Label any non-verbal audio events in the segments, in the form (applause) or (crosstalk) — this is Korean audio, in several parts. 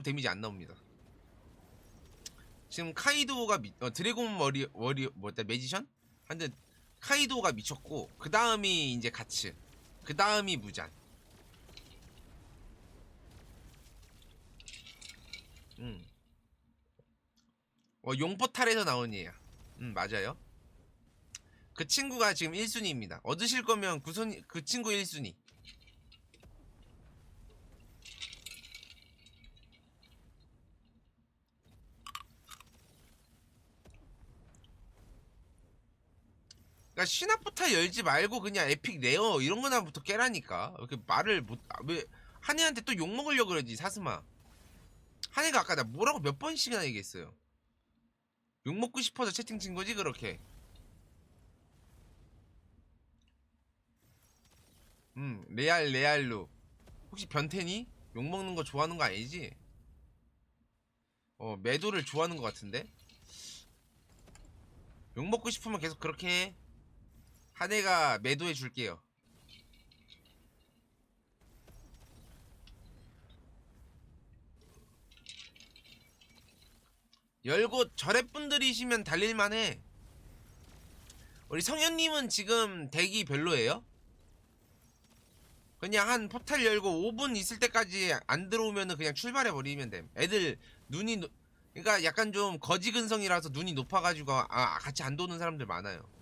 그만큼 데미지 안 나옵니다. 지금 카이도가 미, 어, 드래곤 머리 워리 뭐다 매지션? 한데 카이도가 미쳤고 그 다음이 이제 가츠, 그 다음이 무잔. 음. 어, 용포탈에서 나온 얘야. 음, 맞아요. 그 친구가 지금 1순위입니다. 얻으실 거면 그, 손, 그 친구 1순위. 그러니까 신화포탈 열지 말고 그냥 에픽 레어 이런 거나부터 깨라니까. 이렇게 말을 못, 아, 왜, 한해한테 또 욕 먹으려고 그러지, 사스마. 한해가 아까 나 뭐라고 몇 번씩이나 얘기했어요. 욕 먹고 싶어서 채팅 친 거지, 그렇게. 음, 레알, 레알로. 혹시 변태니? 욕 먹는 거 좋아하는 거 아니지? 어, 매도를 좋아하는 것 같은데? 욕 먹고 싶으면 계속 그렇게 해. 한 해가 매도해 줄게요. 열고 절애분들이시면 달릴만해. 우리 성현님은 지금 대기 별로예요? 그냥 한 포탈 열고 5분 있을 때까지 안 들어오면은 그냥 출발해 버리면 됨. 애들 눈이 노- 그러니까 약간 좀 거지 근성이라서 눈이 높아가지고 아 같이 안 도는 사람들 많아요.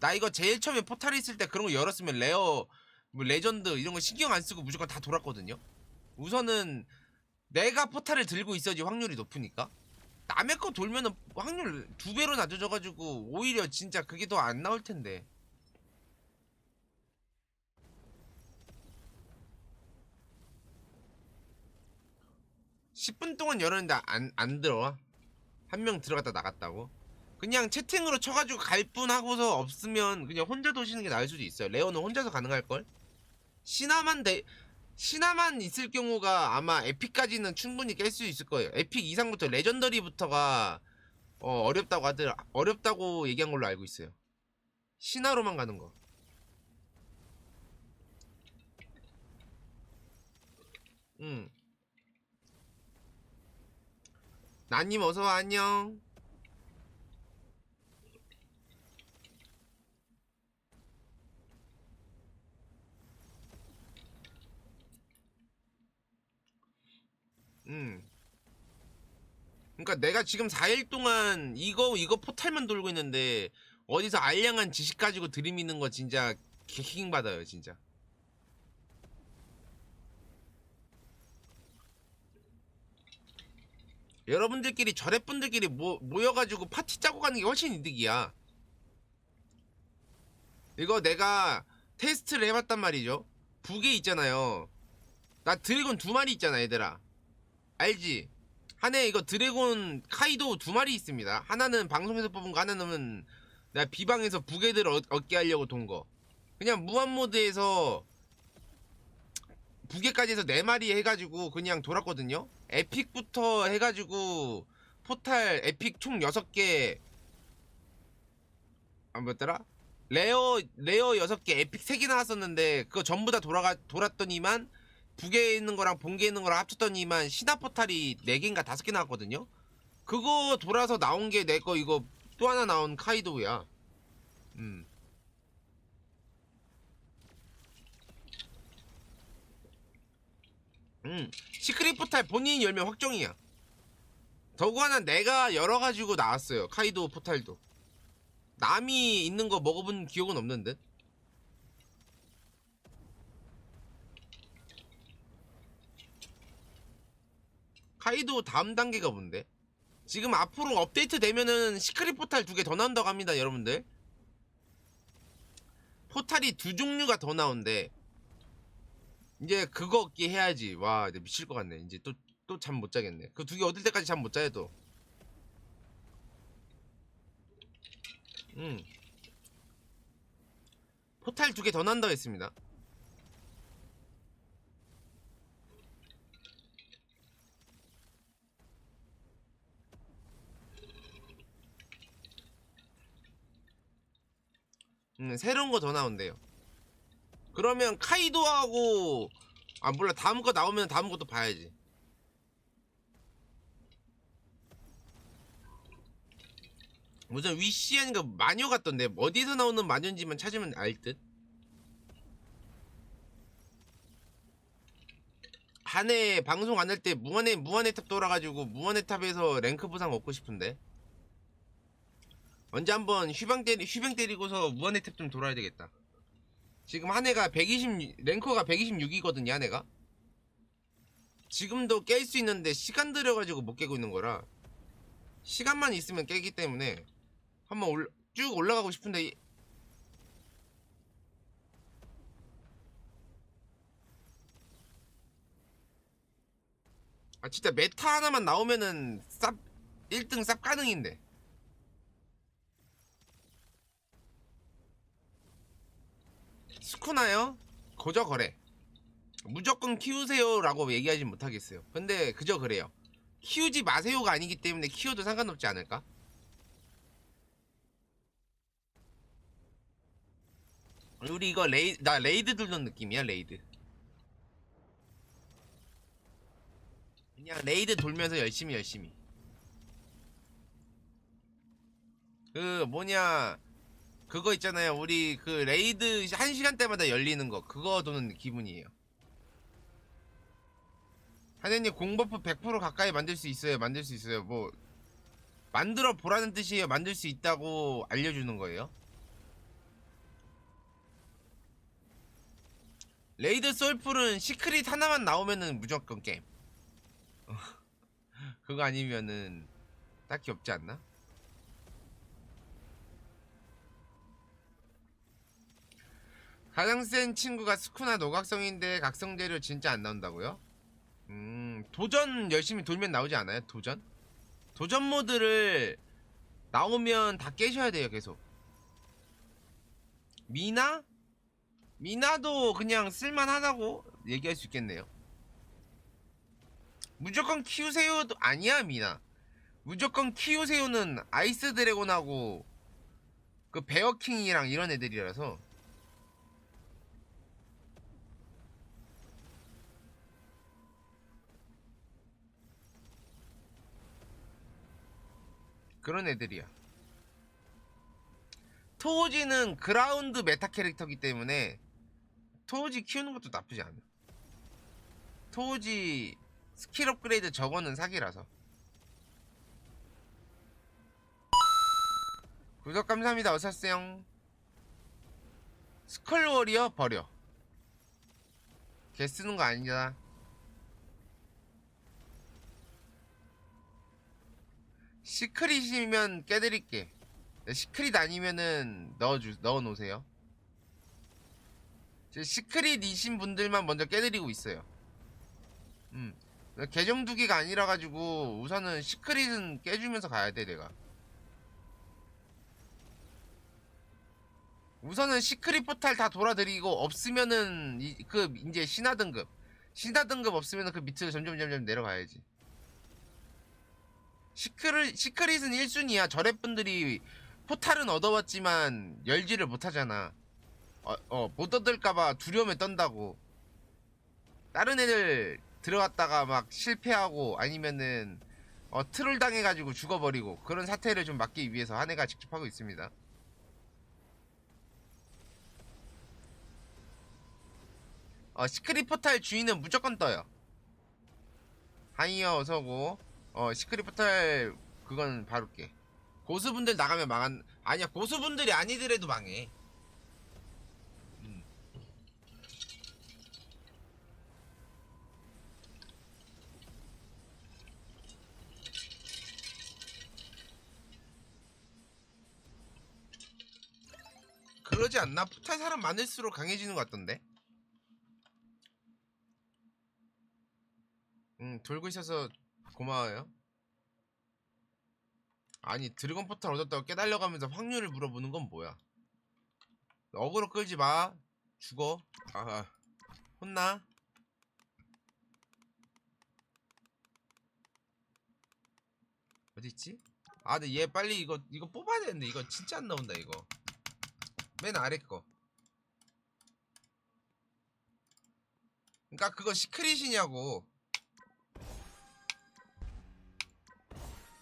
나 이거 제일 처음에 포탈 있을 때 그런 거 열었으면 레어 뭐 레전드 이런 거 신경 안 쓰고 무조건 다 돌았거든요. 우선은 내가 포탈을 들고 있어야지 확률이 높으니까. 남의 거 돌면은 확률 두 배로 낮아져가지고 오히려 진짜 그게 더 안 나올 텐데. (10분) 동안 열었는데 안, 안 들어와 한 명 들어갔다 나갔다고 그냥 채팅으로 쳐가지고 갈뿐 하고서 없으면 그냥 혼자 도시는 게 나을 수도 있어요. 레오는 혼자서 가능할걸? 신화만 대 신화만 있을 경우가 아마 에픽까지는 충분히 깰 수 있을 거예요. 에픽 이상부터 레전더리부터가 어, 어렵다고 하들 어렵다고 얘기한 걸로 알고 있어요. 신화로만 가는 거. 음. 나님 어서 와 안녕 음. 그러니까 내가 지금 4일 동안 이거 이거 포탈만 돌고 있는데 어디서 알량한 지식 가지고 들이미는 거 진짜 개킹 받아요 진짜. 여러분들끼리 저랩분들끼리 모, 모여가지고 파티 짜고 가는 게 훨씬 이득이야. 이거 내가 테스트를 해봤단 말이죠. 북에 있잖아요. 나 드래곤 두 마리 있잖아, 얘들아. 알지? 한 해 이거 드래곤 카이도 두 마리 있습니다. 하나는 방송에서 뽑은 거, 하나는 내가 비방에서 부계들 얻, 얻게 하려고 돈 거. 그냥 무한 모드에서 부계까지 해서 네 마리 해가지고 그냥 돌았거든요. 에픽부터 해가지고 포탈 에픽 총 6개 아 뭐였더라? 레어 레어 6개 에픽 3개 나왔었는데 그거 전부 다 돌아가 돌았더니만 북에 있는 거랑 본계에 있는 거랑 합쳤더니만 신화 포탈이 4개인가 5개 나왔거든요. 그거 돌아서 나온 게 내 거 이거 또 하나 나온 카이도야. 음. 음. 시크릿 포탈 본인이 열면 확정이야. 더구나 내가 열어가지고 나왔어요. 카이도 포탈도. 남이 있는 거 먹어본 기억은 없는 듯. 카이도 다음 단계가 뭔데? 지금 앞으로 업데이트 되면은 시크릿 포탈 두 개 더 나온다고 합니다, 여러분들. 포탈이 두 종류가 더 나온대. 이제 그거 얻기 해야지. 와, 이제 미칠 것 같네. 이제 또, 또 잠 못 자겠네. 그 두 개 얻을 때까지 잠 못 자요, 또. 음. 포탈 두 개 더 난다고 했습니다. 음, 새로운 거 더 나온대요. 그러면 카이도하고 아 몰라 다음 거 나오면 다음 것도 봐야지. 무슨 위시엔가 마녀 같던데 뭐 어디서 나오는 마녀인지만 찾으면 알 듯. 한 해 방송 안 할 때 무한의 무한의 탑 돌아가지고 무한의 탑에서 랭크 보상 얻고 싶은데. 언제 한번 휘방 때리 휘병 때리고서 무한의 탑좀 돌아야 되겠다. 지금 한 해가 120 랭커가 126이거든요 한 해가. 지금도 깰 수 있는데 시간 들여가지고 못 깨고 있는 거라 시간만 있으면 깨기 때문에 한번 올, 쭉 올라가고 싶은데 이- 아 진짜 메타 하나만 나오면은 쌉 1등 쌉 가능인데 스쿠나요? 거저 거래. 무조건 키우세요라고 얘기하지 못하겠어요. 근데 그저 그래요. 키우지 마세요가 아니기 때문에 키워도 상관없지 않을까? 우리 이거 레이 나 레이드 들던 느낌이야 레이드. 그냥 레이드 돌면서 열심히 열심히. 그 뭐냐 그거 있잖아요. 우리 그 레이드 한 시간대마다 열리는 거. 그거 도는 기분이에요. 하느님 공버프 100% 가까이 만들 수 있어요. 만들 수 있어요. 뭐 만들어 보라는 뜻이에요. 만들 수 있다고 알려주는 거예요. 레이드 솔풀은 시크릿 하나만 나오면은 무조건 게임. (laughs) 그거 아니면은 딱히 없지 않나? 가장 센 친구가 스쿠나 노각성인데 각성재료 진짜 안 나온다고요? 음 도전 열심히 돌면 나오지 않아요? 도전? 도전 모드를 나오면 다 깨셔야 돼요 계속 미나? 미나도 그냥 쓸만하다고 얘기할 수 있겠네요 무조건 키우세요도 아니야 미나 무조건 키우세요는 아이스 드래곤하고 그 베어킹이랑 이런 애들이라서 그런 애들이야. 토우지는 그라운드 메타 캐릭터기 때문에 토우지 키우는 것도 나쁘지 않아. 토우지 스킬 업그레이드 저거는 사기라서. 구독 감사합니다. 어서오세요. 스컬 워리어 버려. 개 쓰는 거 아니다 시크릿이면 깨드릴게. 시크릿 아니면은 넣어주 넣어 놓으세요. 제 시크릿이신 분들만 먼저 깨드리고 있어요. 음 계정 두기가 아니라 가지고 우선은 시크릿은 깨주면서 가야 돼 내가. 우선은 시크릿 포탈 다 돌아드리고 없으면은 이, 그 이제 신화 등급. 신화 등급 없으면은 그 밑으로 점점 점점 내려가야지 시크릿 시크릿은 1순위야 저랩분들이 포탈은 얻어왔지만 열지를 못하잖아 어, 어, 못 얻을까봐 두려움에 떤다고 다른 애들 들어갔다가 막 실패하고 아니면은 어, 트롤 당해가지고 죽어버리고 그런 사태를 좀 막기 위해서 한 해가 직접 하고 있습니다. 어, 시크릿 포탈 주인은 무조건 떠요. 하이어 어서고 어 시크릿 포탈 그건 바로 깨. 고수분들 나가면 망한 아니야 고수분들이 아니더라도 망해. 음. 그러지 않나? 포탈 사람 많을수록 강해지는 것 같던데? 응, 돌고 있어서 고마워요. 아니, 드래곤 포탈 얻었다고 깨달려가면서 확률을 물어보는 건 뭐야? 어그로 끌지 마. 죽어. 아, 혼나. 어디 있지? 아, 근데 얘 빨리 이거 이거 뽑아야 되는데 이거 진짜 안 나온다 이거. 맨 아래 거. 그러니까 그거 시크릿이냐고.